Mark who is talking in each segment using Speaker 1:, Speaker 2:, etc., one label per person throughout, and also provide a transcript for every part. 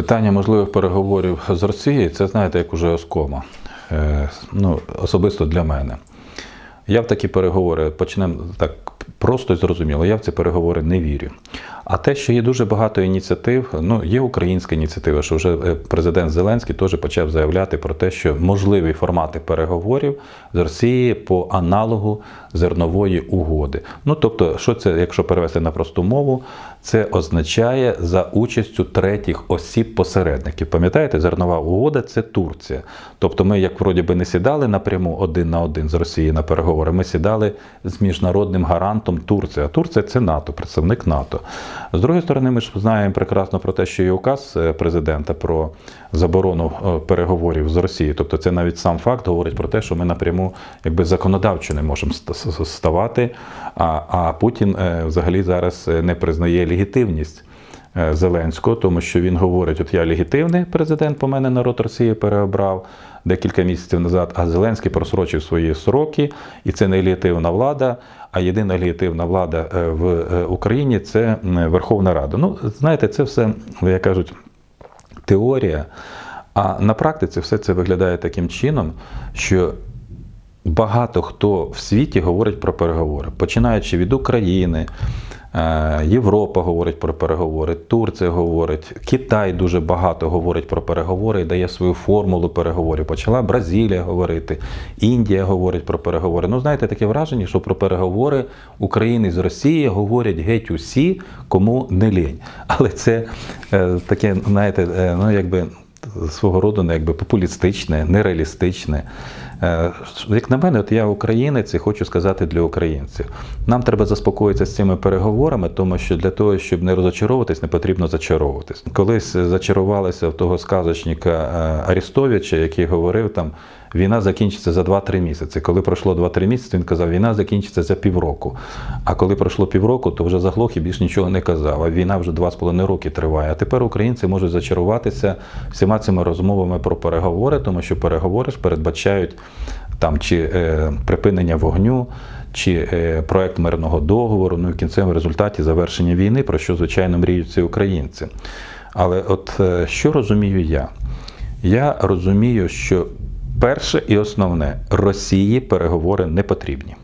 Speaker 1: Питання можливих переговорів з Росією це знаєте, як уже оскома. Е, ну, особисто для мене. Я в такі переговори почнемо так просто і зрозуміло, я в ці переговори не вірю. А те, що є дуже багато ініціатив, ну є українська ініціатива, що вже е, президент Зеленський теж почав заявляти про те, що можливі формати переговорів з Росією по аналогу зернової угоди. Ну тобто, що це, якщо перевести на просту мову, це означає за участю третіх осіб посередників. Пам'ятаєте, зернова угода це Турція. Тобто, ми, як вроді би, не сідали напряму один на один з Росією на переговори. Ми сідали з міжнародним гарантом Турція. Турція це НАТО, представник НАТО. З другої сторони, ми ж знаємо прекрасно про те, що є указ е, президента про заборону е, переговорів з Росією. Тобто, це навіть сам факт говорить про те, що ми напряму якби законодавчо не можемо ставати. А, а Путін е, взагалі зараз не признає легітимність. е, Зеленського, тому що він говорить: от я легітимний президент, по мене народ Росії переобрав декілька місяців назад, а Зеленський просрочив свої сроки, і це не легітимна влада. А єдина легітимна влада е, в е, Україні це Верховна Рада. Ну, знаєте, це все, як кажуть, теорія. А на практиці все це виглядає таким чином, що багато хто в світі говорить про переговори, починаючи від України. Е, Європа говорить про переговори, Турція говорить, Китай дуже багато говорить про переговори і дає свою формулу переговорів. Почала Бразилія говорити, Індія говорить про переговори. Ну, знаєте, таке враження, що про переговори України з Росією говорять геть усі, кому не лінь. Але це е, таке, знаєте, е, ну якби свого роду ну, якби популістичне, нереалістичне. Е, Як на мене, от я українець і хочу сказати для українців. Нам треба заспокоїтися з цими переговорами, тому що для того, щоб не розочаровуватись, не потрібно зачаровуватись. Колись зачарувалися в того сказочника е, Арістовича, який говорив там. Війна закінчиться за 2-3 місяці. Коли пройшло 2-3 місяці, він казав, війна закінчиться за півроку. А коли пройшло півроку, то вже заглох і більш нічого не казав. А війна вже 2,5 роки триває. А тепер українці можуть зачаруватися всіма цими розмовами про переговори, тому що переговори ж передбачають там чи е, припинення вогню, чи е, проект мирного договору, ну і в кінцевому результаті завершення війни, про що звичайно мріють всі українці. Але от е, що розумію я? Я розумію, що перше і основне Росії переговори не потрібні.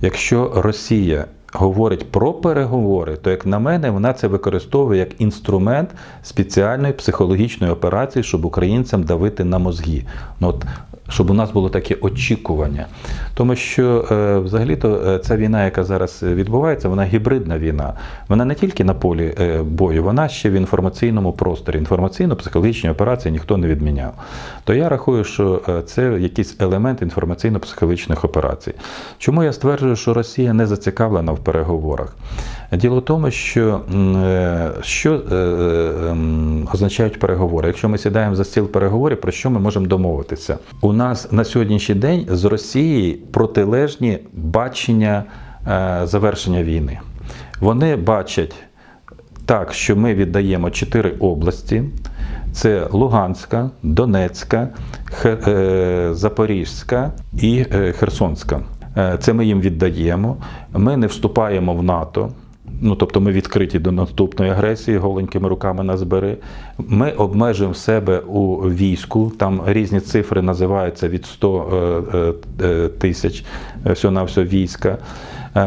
Speaker 1: Якщо Росія говорить про переговори, то, як на мене, вона це використовує як інструмент спеціальної психологічної операції, щоб українцям давити на мозги. Ну, от, щоб у нас було таке очікування. Тому що е, взагалі-то е, ця війна, яка зараз відбувається, вона гібридна війна. Вона не тільки на полі е, бою, вона ще в інформаційному просторі. Інформаційно-психологічні операції ніхто не відміняв. То я рахую, що це якийсь елемент інформаційно-психологічних операцій. Чому я стверджую, що Росія не зацікавлена в переговорах? Діло в тому, що е, що е, е, означають переговори. Якщо ми сідаємо за стіл переговорів, про що ми можемо домовитися? У нас на сьогоднішній день з Росії протилежні бачення завершення війни. Вони бачать так, що ми віддаємо чотири області: це Луганська, Донецька, Запорізька і Херсонська. Це ми їм віддаємо. Ми не вступаємо в НАТО. Ну, тобто ми відкриті до наступної агресії, голенькими руками нас бери. Ми обмежуємо себе у війську. Там різні цифри називаються від 100 е, е, е, тисяч всього на все війська.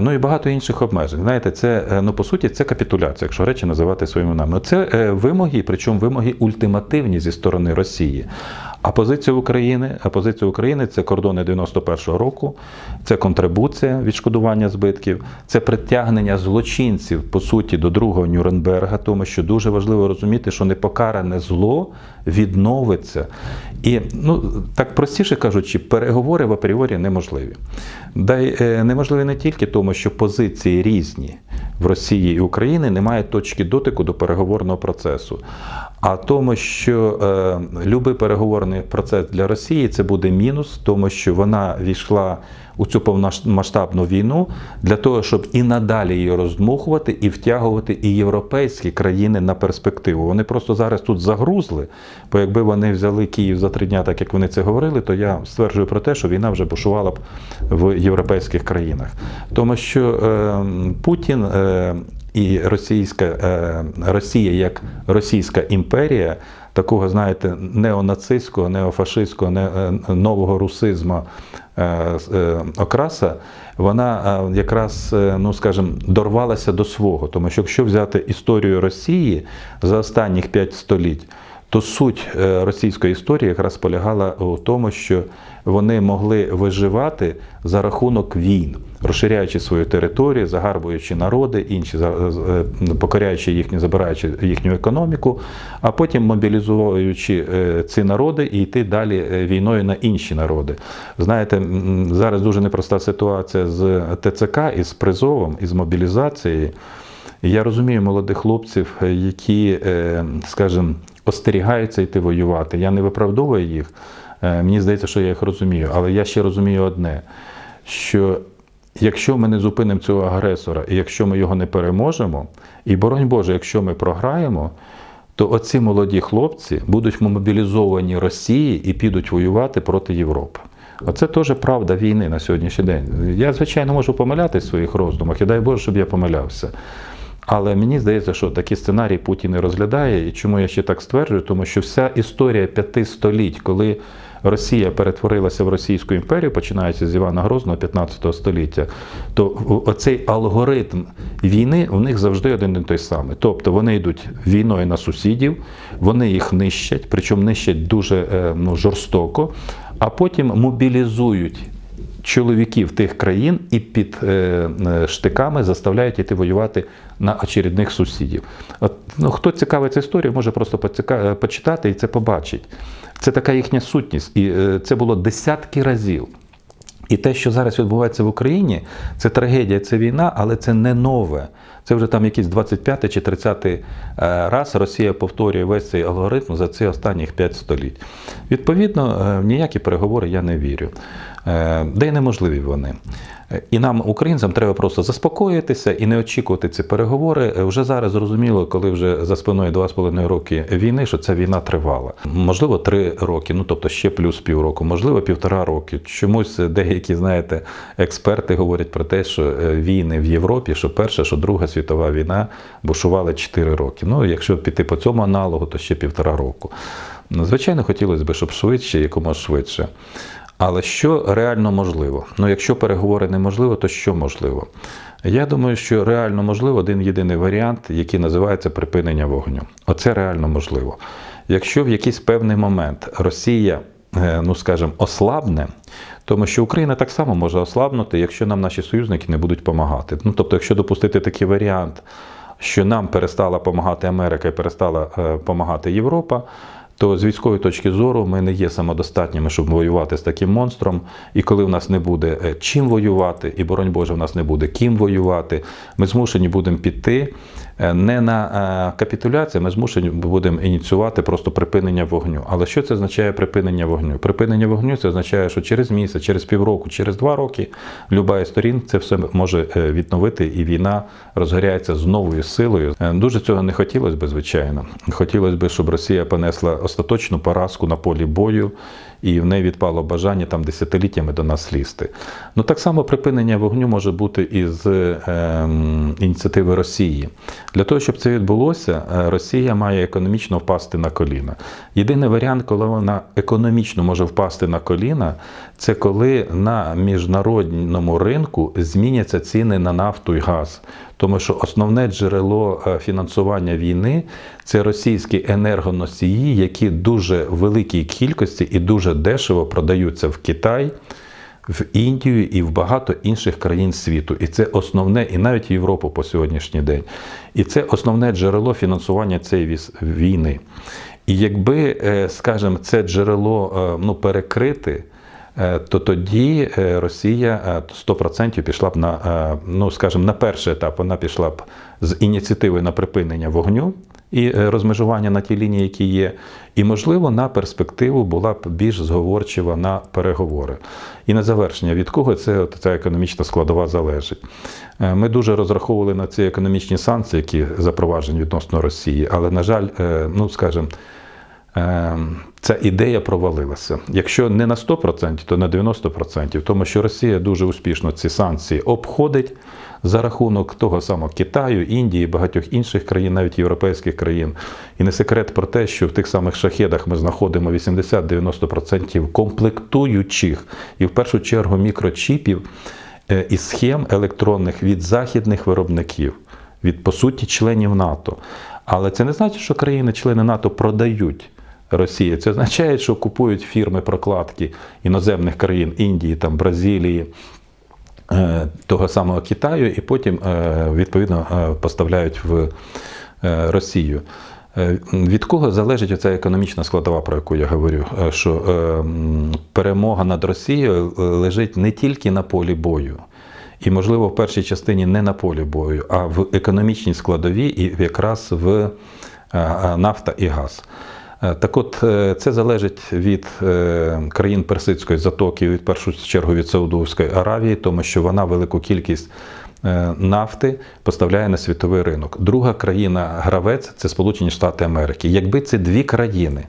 Speaker 1: Ну і багато інших обмежень. Знаєте, це ну по суті це капітуляція, якщо речі називати своїми іменами. Це вимоги, причому вимоги ультимативні зі сторони Росії. А позиція України, а позиція України це кордони 91-го року, це контрибуція відшкодування збитків, це притягнення злочинців по суті до другого Нюрнберга, тому що дуже важливо розуміти, що непокаране зло відновиться. І ну так простіше кажучи, переговори в апріорі неможливі. Дай е, неможливі не тільки тому, що позиції різні в Росії і Україні немає точки дотику до переговорного процесу. А тому, що е, любий переговорний процес для Росії це буде мінус, тому що вона війшла у цю повномасштабну війну для того, щоб і надалі її роздмухувати і втягувати і європейські країни на перспективу. Вони просто зараз тут загрузли. Бо якби вони взяли Київ за три дня, так як вони це говорили, то я стверджую про те, що війна вже бушувала б в європейських країнах. Тому що е, Путін. Е, І російська е, Росія як Російська імперія, такого, знаєте, неонацистського, неофашистського, не, е, нового русизму е, е, окраса, вона якраз, ну скажімо, дорвалася до свого. Тому що якщо взяти історію Росії за останніх п'ять століть, то суть е, російської історії якраз полягала у тому, що вони могли виживати за рахунок війн, розширяючи свою територію, загарбуючи народи, інші е, покоряючи їхню, забираючи їхню економіку, а потім мобілізуючи е, ці народи і йти далі війною на інші народи. Знаєте, зараз дуже непроста ситуація з ТЦК і з призовом, і з мобілізацією. Я розумію молодих хлопців, які, скажімо, остерігаються йти воювати. Я не виправдовую їх. Е, Мені здається, що я їх розумію. Але я ще розумію одне: що якщо ми не зупинимо цього агресора, і якщо ми його не переможемо, і боронь Боже, якщо ми програємо, то оці молоді хлопці будуть мобілізовані Росії і підуть воювати проти Європи. Оце теж правда війни на сьогоднішній день. Я, звичайно, можу помилятися в своїх роздумах, і дай Боже, щоб я помилявся. Але мені здається, що такий сценарій Путін не розглядає. І чому я ще так стверджую? Тому що вся історія п'яти століть, коли Росія перетворилася в Російську імперію, починаючи з Івана Грозного 15 століття, то оцей алгоритм війни в них завжди один і той самий. Тобто вони йдуть війною на сусідів, вони їх нищать, причому нищать дуже е, ну, жорстоко, а потім мобілізують чоловіків тих країн і під е, е, штиками заставляють іти воювати на очередних сусідів. От, ну, хто цікавиться історією, може просто е, почитати і це побачить. Це така їхня сутність. І це було десятки разів. І те, що зараз відбувається в Україні, це трагедія, це війна, але це не нове. Це вже там якийсь 25 чи 30 е, раз Росія повторює весь цей алгоритм за ці останніх 5 століть. Відповідно, в ніякі переговори я не вірю. Е, Де неможливі вони. Е, І нам, українцям, треба просто заспокоїтися і не очікувати ці переговори. Е, Вже зараз зрозуміло, коли вже за спиною 2,5 роки війни, що ця війна тривала. Можливо, 3 роки, ну тобто ще плюс півроку, можливо, півтора роки. Чомусь деякі, знаєте, експерти говорять про те, що війни в Європі, що Перша, що Друга світова війна бушували 4 роки. Ну, якщо піти по цьому аналогу, то ще півтора року. Звичайно, хотілося б, щоб швидше, якомога швидше. Але що реально можливо? Ну, якщо переговори неможливо, то що можливо? Я думаю, що реально можливо один єдиний варіант, який називається припинення вогню. Оце реально можливо. Якщо в якийсь певний момент Росія, е, ну скажімо, ослабне, тому що Україна так само може ослабнути, якщо нам наші союзники не будуть допомагати. Ну, тобто, якщо допустити такий варіант, що нам перестала допомагати Америка і перестала допомагати Європа, то з військової точки зору ми не є самодостатніми, щоб воювати з таким монстром. І коли в нас не буде е, чим воювати, і боронь Боже, в нас не буде ким воювати, ми змушені будемо піти не на е, капітуляцію, ми змушені будемо ініціювати просто припинення вогню. Але що це означає припинення вогню? Припинення вогню це означає, що через місяць, через півроку, через два роки люба із сторін це все може е, відновити, і війна розгоряється з новою силою. Е, Дуже цього не хотілося б, звичайно. Хотілося б, щоб Росія понесла остаточну поразку на полі бою, і в неї відпало бажання там десятиліттями до нас лізти. Ну так само припинення вогню може бути і з ем, ініціативи Росії. Для того, щоб це відбулося, е, Росія має економічно впасти на коліна. Єдиний варіант, коли вона економічно може впасти на коліна, це коли на міжнародному ринку зміняться ціни на нафту і газ. Тому що основне джерело е, фінансування війни це російські енергоносії, які дуже великій кількості і дуже дешево продаються в Китай, в Індію і в багато інших країн світу. І це основне, і навіть Європу по сьогоднішній день. І це основне джерело фінансування цієї війни. І якби, е, скажімо, це джерело е, ну, перекрити. Е, То тоді е, Росія е, 100% пішла б на, е, ну скажімо, на перший етап вона пішла б з ініціативи на припинення вогню і е, розмежування на ті лінії, які є, і, можливо, на перспективу була б більш зговорчива на переговори. І на завершення, від кого це ця економічна складова залежить. Е, Ми дуже розраховували на ці економічні санкції, які запроваджені відносно Росії, але, на жаль, е, ну скажімо, е, ця ідея провалилася. Якщо не на 100%, то на 90%, тому що Росія дуже успішно ці санкції обходить за рахунок того самого Китаю, Індії, багатьох інших країн, навіть європейських країн. І не секрет про те, що в тих самих шахедах ми знаходимо 80-90% комплектуючих і в першу чергу мікрочіпів е, і схем електронних від західних виробників, від по суті членів НАТО. Але це не значить, що країни-члени НАТО продають. Росії. Це означає, що купують фірми прокладки іноземних країн Індії, там, Бразилії, е, того самого Китаю, і потім е, відповідно е, поставляють в Росію. Від кого залежить оця економічна складова, про яку я говорю, що перемога над Росією лежить не тільки на полі бою, і, можливо, в першій частині не на полі бою, а в економічній складовій і якраз в нафта і газ. Е, Так от, е, це залежить від е, країн Персидської затоки, від першу чергу від Саудовської Аравії, тому що вона велику кількість нафти поставляє на світовий ринок. Друга країна-гравець це Сполучені Штати Америки. Якби ці дві країни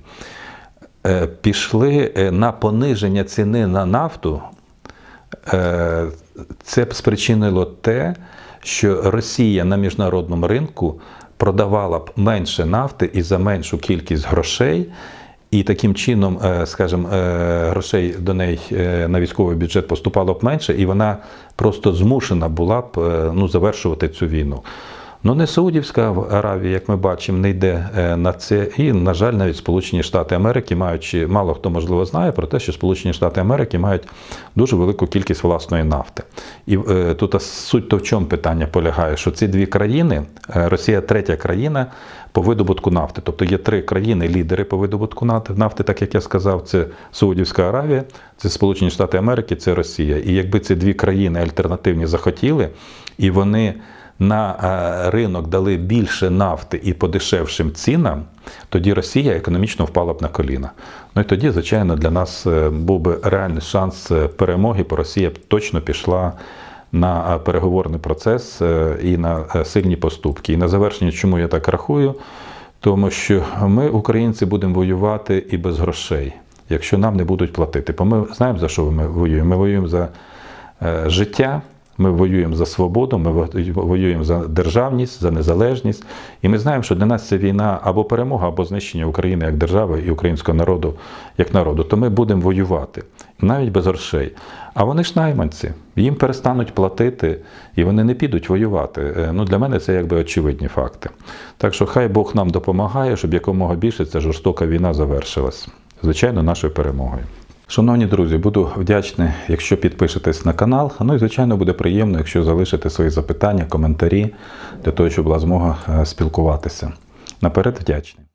Speaker 1: пішли на пониження ціни на нафту, це б спричинило те, що Росія на міжнародному ринку продавала б менше нафти і за меншу кількість грошей. І таким чином, е, скажімо, е, грошей до неї е, на військовий бюджет поступало б менше, і вона просто змушена була б ну, завершувати цю війну. Ну, не Саудівська Аравія, як ми бачимо, не йде е, на це. І, на жаль, навіть Сполучені Штати Америки, маючи, мало хто можливо знає про те, що Сполучені Штати Америки мають дуже велику кількість власної нафти. І е, тут суть то в чому питання полягає, що ці дві країни, е, Росія третя країна по видобутку нафти. Тобто є три країни-лідери по видобутку нафти, нафти, так як я сказав, це Саудівська Аравія, це Сполучені Штати Америки, це Росія. І якби ці дві країни альтернативні захотіли, і вони на е, ринок дали більше нафти і по дешевшим цінам, тоді Росія економічно впала б на коліна. Ну і тоді, звичайно, для нас е, був би реальний шанс е, перемоги, бо Росія б точно пішла на переговорний процес і на сильні поступки. І на завершення, чому я так рахую? Тому що ми, українці, будемо воювати і без грошей, якщо нам не будуть платити. Бо ми знаємо, за що ми воюємо. Ми воюємо за життя. Ми воюємо за свободу, ми воюємо за державність, за незалежність. І ми знаємо, що для нас це війна або перемога, або знищення України як держави і українського народу як народу. То ми будемо воювати навіть без грошей. А вони ж найманці, їм перестануть платити, і вони не підуть воювати. Е, Ну для мене це якби очевидні факти. Так що хай Бог нам допомагає, щоб якомога більше ця жорстока війна завершилась. Звичайно, нашою перемогою. Шановні друзі, буду вдячний, якщо підпишетесь на канал. Ну і звичайно буде приємно, якщо залишите свої запитання, коментарі для того, щоб була змога е, спілкуватися. Наперед вдячний.